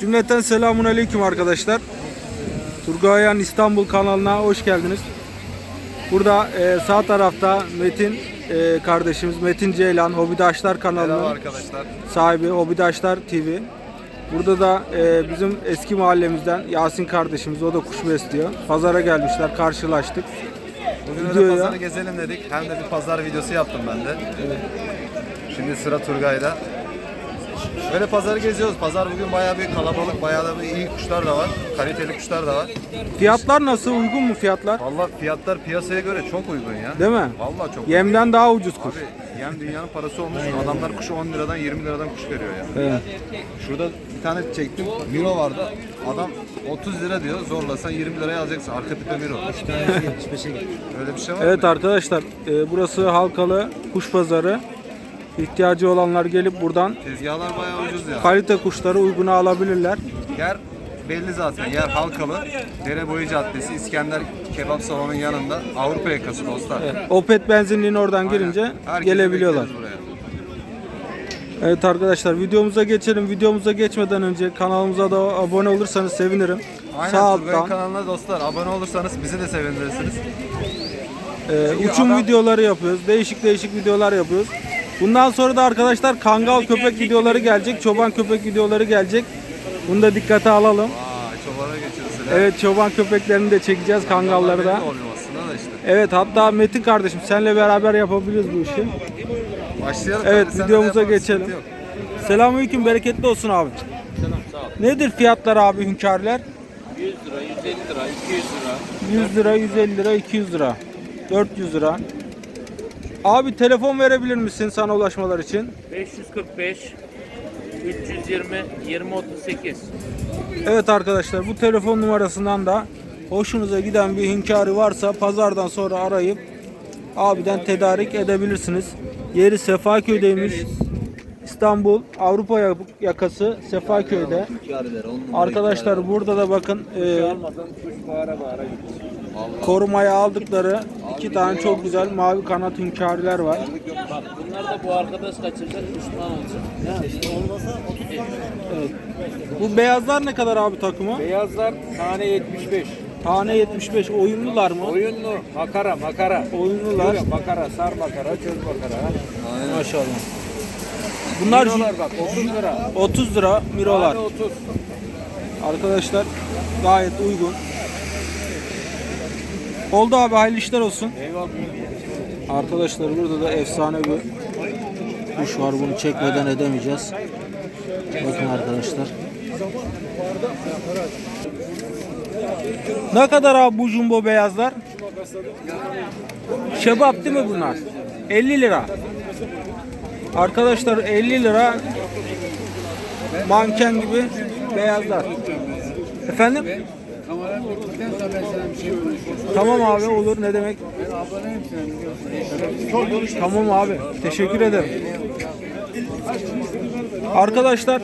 Cümleten selamun aleyküm arkadaşlar. Turgayhan İstanbul kanalına hoş geldiniz. Burada e, sağ tarafta Metin e, kardeşimiz Metin Ceylan Hobidaşlar kanalının sahibi Hobidaşlar TV. Burada da e, bizim eski mahallemizden Yasin kardeşimiz o da kuş besliyor. Pazara gelmişler karşılaştık. Bugün Videoya- öyle pazarı gezelim dedik. Hem de bir pazar videosu yaptım ben de. Şimdi sıra Turgay'da. Böyle pazarı geziyoruz. Pazar bugün bayağı bir kalabalık, bayağı da bir iyi kuşlar da var. Kaliteli kuşlar da var. Fiyatlar nasıl uygun mu fiyatlar? Vallahi fiyatlar piyasaya göre çok uygun ya. Değil mi? Vallahi çok Yemden daha ucuz kuş. Abi yem dünyanın parası olmuş. Adamlar kuşu 10 liradan 20 liradan kuş veriyor ya. Evet. Şurada bir tane çektim. Miro vardı. Adam 30 lira diyor. Zorlasan 20 liraya alacaksın. Arka tipe Miro. Öyle bir şey var Evet mı? arkadaşlar e, burası Halkalı Kuş Pazarı. İhtiyacı olanlar gelip buradan Tezgahlar bayağı ucuz ya. kalite kuşları uyguna alabilirler. Yer belli zaten. Yer Halkalı. Dereboyu Caddesi, İskender Kebap Salonu'nun yanında. Avrupa yakası dostlar. Opet benzinliğin oradan girince Herkesi gelebiliyorlar. bekleriz buraya. Evet arkadaşlar videomuza geçelim. Videomuza geçmeden önce kanalımıza da abone olursanız sevinirim. Aynen Sağ Turgay'ın alttan kanalına dostlar abone olursanız bizi de sevindirirsiniz. e, uçum adam- videoları yapıyoruz. Değişik değişik videolar yapıyoruz. Bundan sonra da arkadaşlar kangal köpek videoları gelecek. Çoban köpek videoları gelecek. Bunu da dikkate alalım. Vay çobana geçiyorsun. Evet çoban köpeklerini de çekeceğiz kangalları da. Olmuyor aslında da işte. Evet hatta Metin kardeşim senle beraber yapabiliriz bu işi. Başlayalım. Evet Hadi sen de videomuza geçelim. sıkıntı yok. Selamünaleyküm bereketli olsun abi. Selam sağ ol. Nedir fiyatlar abi hünkârlar? 100 lira, 150 lira, 200 lira. 100 lira, 150 lira, 200 lira. 400 lira. Abi telefon verebilir misin sana ulaşmalar için? 545 320 2038. Evet arkadaşlar bu telefon numarasından da hoşunuza giden bir hünkârı varsa pazardan sonra arayıp abiden tedarik edebilirsiniz. Yeri Sefaköy'deymiş. İstanbul Avrupa yak- yakası Sefaköy'de. Arkadaşlar burada da bakın e, Korumaya aldıkları iki tane çok güzel mavi kanat hünkârlar var. Bak bunlar da bu arkadaş kaçıracak düşman olacak. Ya işte olmasa Evet. Bu beyazlar ne kadar abi takımı? Beyazlar tane 75. Tane 75 oyunlular mı? Oyunlu makara makara. Oyunlular. Yok, makara, sar makara, çöz makara. Maşallah. Bunlar Mirolar bak 30 lira. 30 lira mirolar. Tane 30. Arkadaşlar gayet uygun. Oldu abi hayırlı işler olsun. Eyvallah. Arkadaşlar burada da efsane bir kuş var. Bunu çekmeden edemeyeceğiz. Bakın arkadaşlar. Ne kadar abi bu jumbo beyazlar? Şebap değil mi bunlar? 50 lira. Arkadaşlar 50 lira manken gibi beyazlar. Efendim? Tamam abi olur ne demek? Tamam abi teşekkür ederim. Arkadaşlar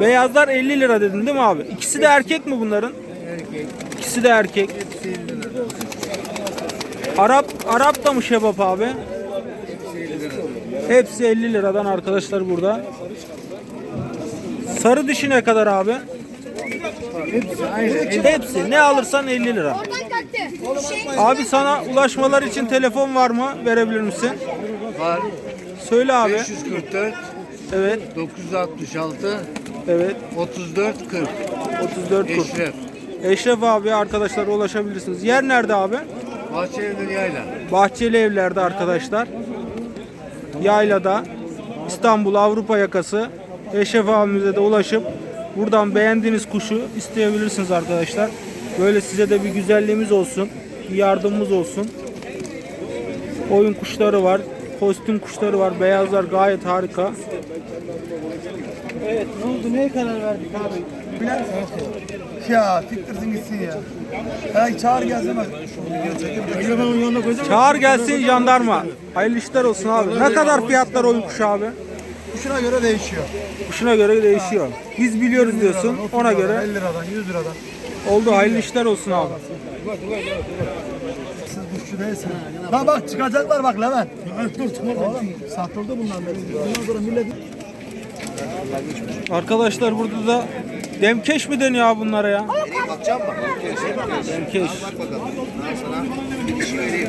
beyazlar 50 lira dedin değil mi abi? İkisi de erkek mi bunların? İkisi de erkek. Arap Arap da mı şebap abi? Hepsi 50 liradan arkadaşlar burada. Sarı dişi ne kadar abi? Hepsi. Ne alırsan 50 lira. Abi sana ulaşmalar için telefon var mı? Verebilir misin? Var. Söyle abi. 544 Evet, 966 evet. 34 40 34 kur. Eşref. Eşref abi arkadaşlara ulaşabilirsiniz. Yer nerede abi? Bahçeli Yayla. Bahçeli evlerde arkadaşlar. Yaylada İstanbul Avrupa yakası Eşref abimize de ulaşıp buradan beğendiğiniz kuşu isteyebilirsiniz arkadaşlar. Böyle size de bir güzelliğimiz olsun. Bir yardımımız olsun. Oyun kuşları var. Kostüm kuşları var. Beyazlar gayet harika. Evet ne oldu neye karar verdik abi? Bilen Ya siktirsin gitsin ya. Ya çağır gelsin bak. Çağır gelsin jandarma. Hayırlı işler olsun abi. Ne kadar fiyatlar oyun kuşu abi? Kuşuna göre değişiyor. Kuşuna göre değişiyor. Biz biliyoruz diyorsun. 30 Ona liradan, göre 50 liradan 100 liradan. oldu. Hayırlı işler olsun abi. Siz kuşçu değilsiniz. Lan bak çıkacaklar bak Levent. Dur Oğlum satıldı bunlar. Bundan sonra millet Arkadaşlar burada da demkeş mi deniyor abi bunlara ya? Nereye bakacağım mı? Demkeş. Bak bakalım. Ben sana bir dişi vereyim.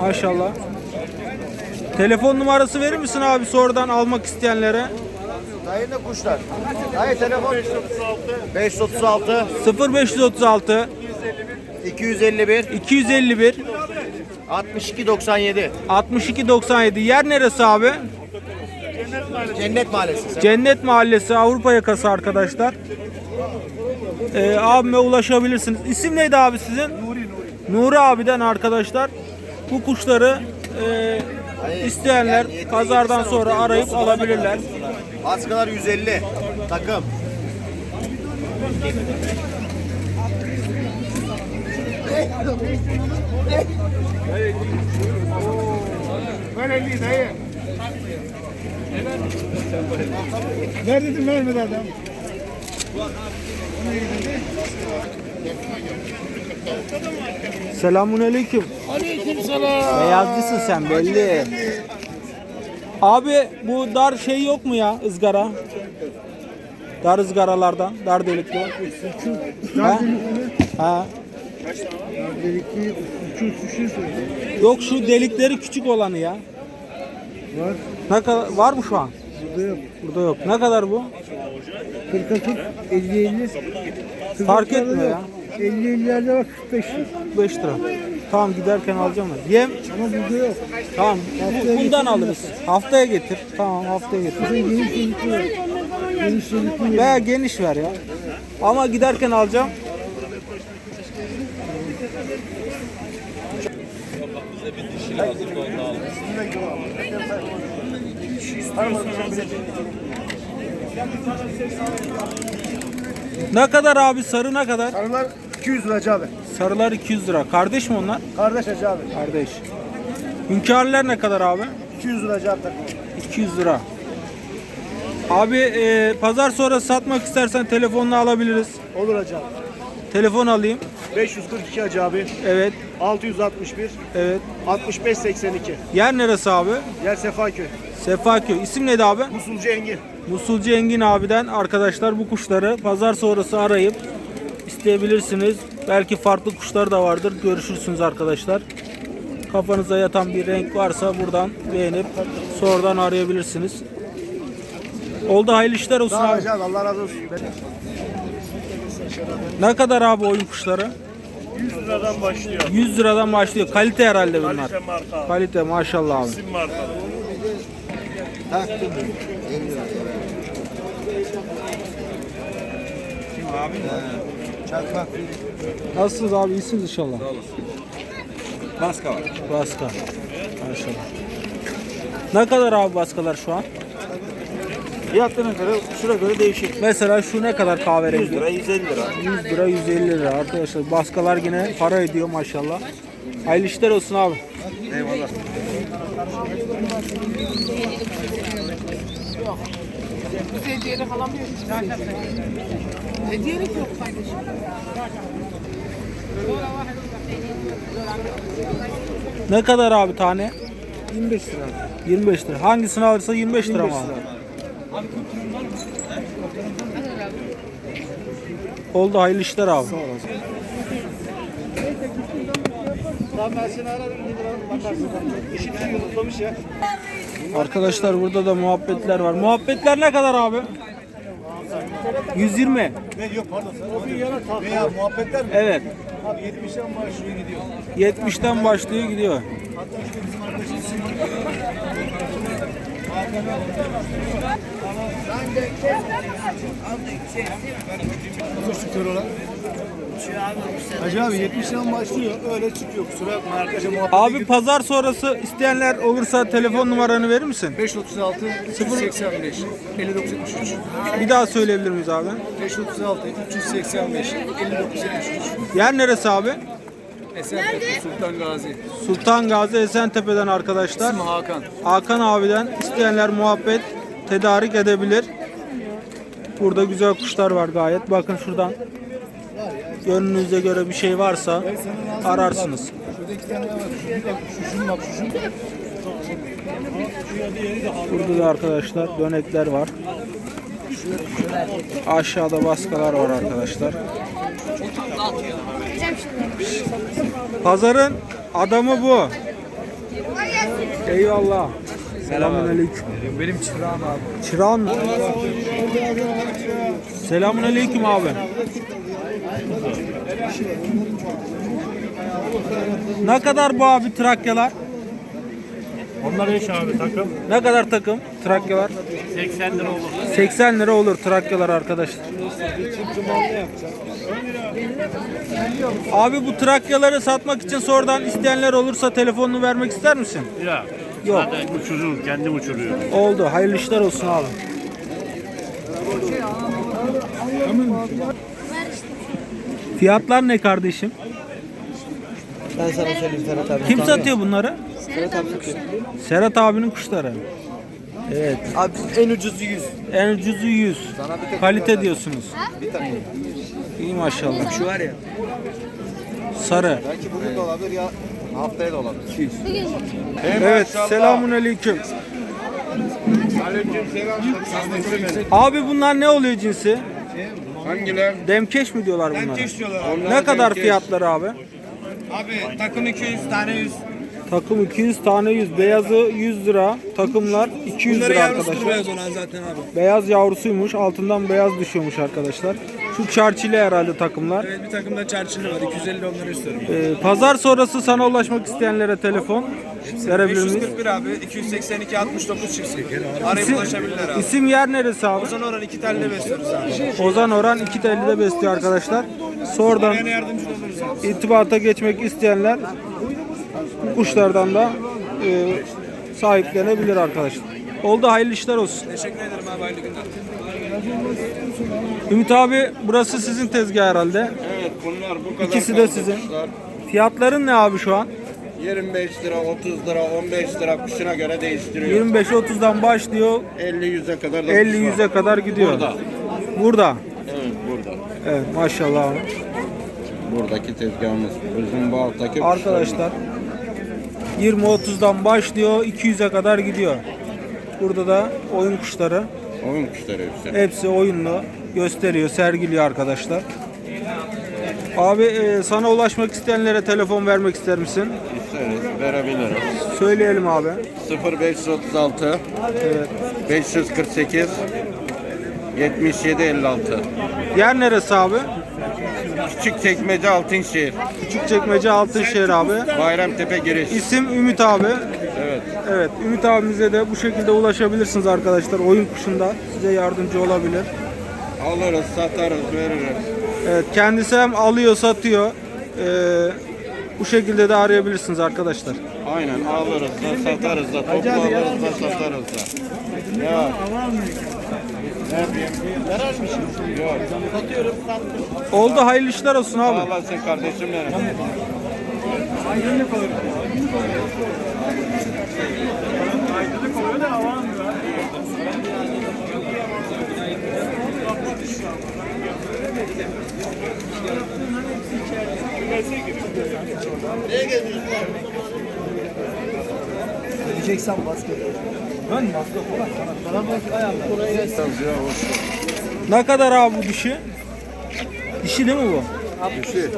Maşallah. Telefon numarası verir misin abi sonradan almak isteyenlere? Dayı ne kuşlar? Dayı telefon 536 0536 251 251 62 97 62 97 yer neresi abi? Cennet Mahallesi. Cennet Mahallesi Avrupa yakası arkadaşlar. Ee, abime ulaşabilirsiniz. İsim neydi abi sizin? Nuri Nuri. Nuri abiden arkadaşlar. Bu kuşları e, isteyenler pazardan sonra arayıp alabilirler. Askalar 150 takım. Neredesin Mehmet adam? Selamun aleyküm. Aleykümselam. Beyazcısın sen belli. Abi bu dar şey yok mu ya ızgara? Dar ızgaralardan, dar delikli. Ha? Ha. Delikli Yok şu delikleri küçük olanı ya. var. Ne kadar var mı şu an? Burada yok. Burada yok. Ne kadar bu? 40'a 40, 50 50. Fark etmiyor ya. 50 50'lerde bak 45 lira. 5 lira. Tamam giderken alacağım ben. Yem Ama burada yok. tamam. Haftaya Bundan alırız. Haftaya getir. Tamam haftaya getir. Burada geniş delikli var. Geniş delikli var. Veya geniş ver ya. Ama giderken alacağım. Ne kadar abi sarı ne kadar? Sarılar 200 lira Hacı abi. Sarılar 200 lira. Kardeş mi onlar? Kardeş Hacı abi. Kardeş. Hünkârlar ne kadar abi? 200 lira Hacı abi takım. 200 lira. Abi e, pazar sonra satmak istersen telefonla alabiliriz. Olur Hacı abi. Telefon alayım. 542 Hacı abi. Evet, 661 evet. 65 82. Yer neresi abi? Yer Sefaköy. Sefaköy. İsim neydi abi? Musulcu Engin. Musulcu Engin abiden arkadaşlar bu kuşları pazar sonrası arayıp isteyebilirsiniz. Belki farklı kuşlar da vardır. Görüşürsünüz arkadaşlar. Kafanıza yatan bir renk varsa buradan beğenip sonradan arayabilirsiniz. Oldu hayırlı işler olsun Sağ abi. Abi Allah razı olsun. Ne kadar abi oyun kuşları? 100 liradan başlıyor. 100 liradan başlıyor. Kalite herhalde bunlar. Kalite marka. Kalite maşallah abi. Sim marka. Çakmak. Nasılsınız abi? İyisiniz inşallah. Baska var. Baska. Maşallah. Ne kadar abi baskalar şu an? Fiyatlarına göre şuna göre değişik. Mesela şu ne kadar kahverengi? 100 lira 150 lira. 100 lira 150 lira arkadaşlar. Baskalar yine para ediyor maşallah. Hayırlı işler olsun abi. Eyvallah. Hediyelik alamıyoruz. Hediyelik yok kardeşim. Ne kadar abi tane? 25 lira. 25 lira. Hangisini alırsa 25 lira mı 25 abi? lira. Oldu hayırlı işler abi. Tamam ben seni ararım. Bakarsın. İşim için yumurtlamış ya. Arkadaşlar burada da muhabbetler var. Muhabbetler ne kadar abi? 120. Ne yok pardon. Tak. Veya muhabbetler mi? Evet. Abi 70'ten başlıyor gidiyor. 70'ten başlıyor gidiyor. Hacı abi 70 liradan başlıyor. Öyle çıkıyor. Kusura bakma arkadaşa muhabbet. Abi pazar sonrası isteyenler olursa telefon numaranı verir misin? 536 385 59 73. Bir daha söyleyebilir miyiz abi? 536 385 59 73. Yer neresi abi? Esentepe Sultan Gazi. Sultan Gazi Esentepe'den arkadaşlar. İsmi Hakan. Hakan abiden isteyenler muhabbet tedarik edebilir. Burada güzel kuşlar var gayet. Bakın şuradan gönlünüze göre bir şey varsa ararsınız. Burada da arkadaşlar dönekler var. Aşağıda baskalar var arkadaşlar. Pazarın adamı bu. Eyvallah. Selamünaleyküm. Benim çırağım abi. Çırağın mı? Selamünaleyküm abi. Ne kadar bu abi Trakyalar? Onlar eş abi takım. Ne kadar takım Trakyalar? 80 lira olur. 80 lira olur Trakyalar arkadaşlar. Abi bu Trakyaları satmak için sonradan isteyenler olursa telefonunu vermek ister misin? Ya. Yok. Zaten uçururum, kendim uçuruyorum. Oldu. Hayırlı işler olsun abi. Fiyatlar ne kardeşim? Ben sana söyleyeyim Ferhat abi. Kim satıyor bunları? Ferhat abi satıyor. Serhat abinin kuşları. Evet. Abi en ucuzu 100. En ucuzu 100. Kalite diyorsunuz. İyi maşallah. Şu var ya. Sarı. Belki bugün de olabilir ya haftaya da olabilir. Evet. Selamun aleyküm. Abi bunlar ne oluyor cinsi? Hangiler? Demkeş mi diyorlar bunlara? diyorlar. Ne kadar fiyatları abi? Abi takım 200 tane 100. Takım 200 tane 100. Beyazı 100 lira. Takımlar 200 lira arkadaşlar. olan zaten abi. Beyaz yavrusuymuş. Altından beyaz düşüyormuş arkadaşlar. Şu çarçile herhalde takımlar. Evet bir takımda çarçılı var. 250 onları istiyorum. Ee, pazar sonrası sana ulaşmak isteyenlere telefon verebilir miyiz? 541 abi 282 69 çiftlik. Arayıp İsim, ulaşabilirler abi. isim yer neresi abi? Ozan Orhan iki telle besliyoruz abi. Ozan Oran 2 TL'de besliyor arkadaşlar. Sonradan yardımcı oluruz abi. irtibata geçmek isteyenler bu kuşlardan da e, sahiplenebilir arkadaşlar. Oldu hayırlı işler olsun. Teşekkür ederim abi hayırlı günler. Ümit abi burası sizin tezgah herhalde. Evet bunlar bu kadar İkisi de sizin. kuşlar. Fiyatların ne abi şu an? 25 lira, 30 lira, 15 lira kuşuna göre değiştiriyor. 25-30'dan başlıyor 50-100'e kadar da 50-100'e kadar gidiyor. Burada. Burada. Evet burada. Evet maşallah. Buradaki tezgahımız. Bizim bu alttaki Arkadaşlar 20-30'dan başlıyor 200'e kadar gidiyor. Burada da oyun kuşları kuşlar. Oyun kuşları hepsi. hepsi oyunlu gösteriyor, sergiliyor arkadaşlar. Abi e, sana ulaşmak isteyenlere telefon vermek ister misin? İsteriz, verebiliriz. Söyleyelim abi. 0536 Evet. 548 77 56 Yer neresi abi? Küçük çekmece Altınşehir. Küçükçekmece Altınşehir abi. Bayramtepe giriş. İsim Ümit abi. Evet. Evet, Ümit abimize de bu şekilde ulaşabilirsiniz arkadaşlar. Oyun kuşunda size yardımcı olabilir. Alırız, satarız, veririz. Evet, kendisi hem alıyor, satıyor. Ee, bu şekilde de arayabilirsiniz arkadaşlar. Aynen alırız da satarız da toplu alırız da satarız da. Ya. Oldu, hayırlı işler olsun abi. Sağ olasın kardeşim benim. Ödeyeceksen basket. Ne kadar abi bu dişi? Dişi değil mi bu? Dişi.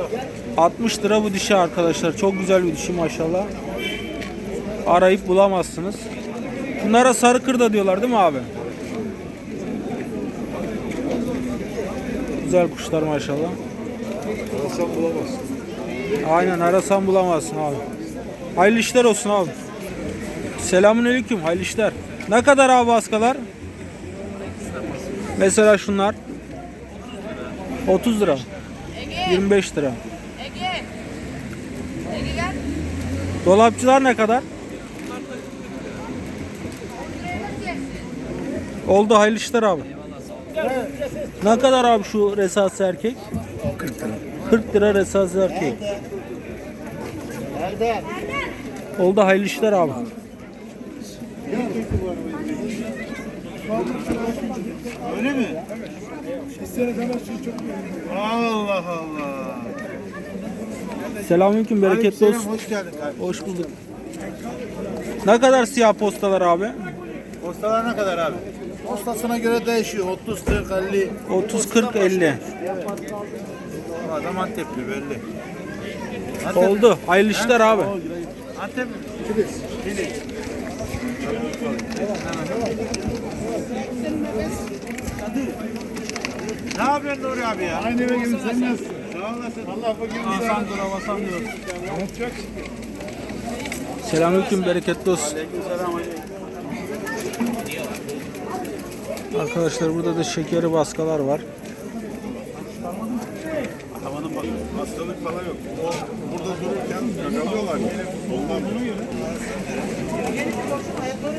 60 lira bu dişi arkadaşlar. Çok güzel bir dişi maşallah. Arayıp bulamazsınız. Bunlara sarı kırda diyorlar değil mi abi? Güzel kuşlar maşallah. Arasan bulamazsın. Aynen arasan bulamazsın abi. Hayırlı işler olsun abi. Selamünaleyküm, hayırlı işler. Ne kadar abi baskalar? Mesela şunlar 30 lira. 25 lira. Dolapçılar ne kadar? Oldu hayırlı işler abi. Ne kadar abi şu resası erkek? 40 lira. 40 lira resası erkek. Oldu hayırlı işler abi. Allah Allah. Selamünaleyküm bereketli olsun. Hoş geldin kardeşim. Hoş bulduk. Ne kadar siyah postalar abi? Postalar ne kadar abi? Postasına göre değişiyor. 30, 40, 50. 30 40 50. Adam Antepli belli. Oldu. Hayırlı işler abi. Antep mi? Kilis. Kilis. Ne yapıyorsun Nuri abi ya? Aynı eve gibi sen nasılsın? Sağ olasın. Allah bakayım. Hasan dur, Hasan dur. Selamünaleyküm bereketli olsun. Arkadaşlar burada da şekeri baskalar var. Hastalık falan yok. O burada dururken yakalıyorlar. Ondan bunu göre.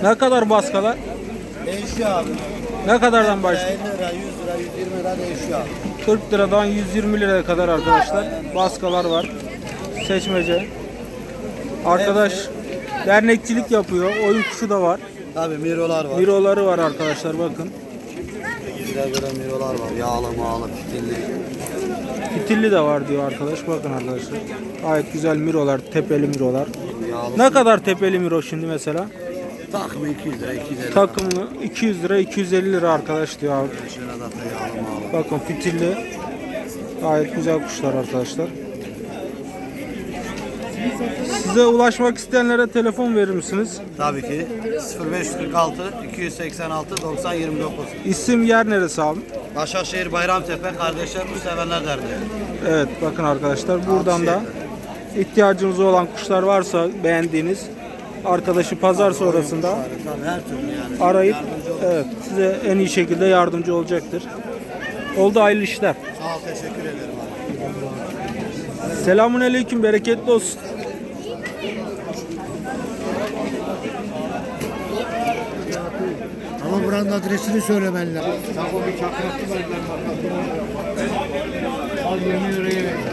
Ne kadar baskalar? Değişiyor abi. Ne kadardan başlıyor? 50 lira, 100 lira, 120 lira değişiyor abi. 40 liradan 120 liraya kadar arkadaşlar baskalar var. Seçmece. Arkadaş dernekçilik yapıyor. Oyun kuşu da var. Abi mirolar var. Miroları var arkadaşlar bakın. Güzel böyle mirolar var. Yağlı mağlı, fitilli. Fitilli de var diyor arkadaş. Bakın arkadaşlar. Gayet güzel mirolar, tepeli mirolar. Ne kadar tepeli miro şimdi mesela? Takımı 200 lira, 250 lira. Takımlı 200 lira 250 lira arkadaş diyor abi. Şöyle da. Bakın fitilli. Gayet güzel kuşlar arkadaşlar. Size ulaşmak isteyenlere telefon verir misiniz? Tabii ki 0546 286 90 29. İsim yer neresi abi? Başakşehir Bayramtepe Kardeşler Kuş Sevenler Derneği. Evet bakın arkadaşlar buradan da ihtiyacınız olan kuşlar varsa beğendiğiniz arkadaşı pazar sonrasında Tabii her türlü yani. arayıp evet size en iyi şekilde yardımcı olacaktır. Oldu hayırlı işler. Sağ ol, teşekkür ederim abi. Selamun aleyküm bereketli olsun. Ama buranın adresini söylemen lazım. Al 20 liraya ver.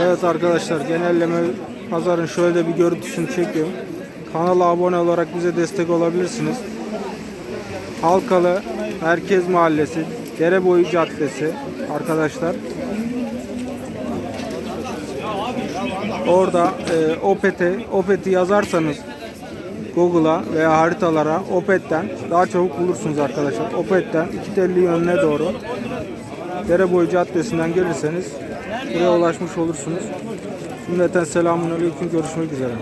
Evet arkadaşlar genelleme pazarın şöyle de bir görüntüsünü çekiyorum. Kanala abone olarak bize destek olabilirsiniz. Halkalı Merkez Mahallesi, Dereboyu Caddesi arkadaşlar. Orada e, Opet'e, Opet'i yazarsanız Google'a veya haritalara Opet'ten daha çabuk bulursunuz arkadaşlar. Opet'ten iki telli yönüne doğru Dereboyu Caddesi'nden gelirseniz buraya ulaşmış olursunuz. Cümleten selamun aleyküm görüşmek üzere.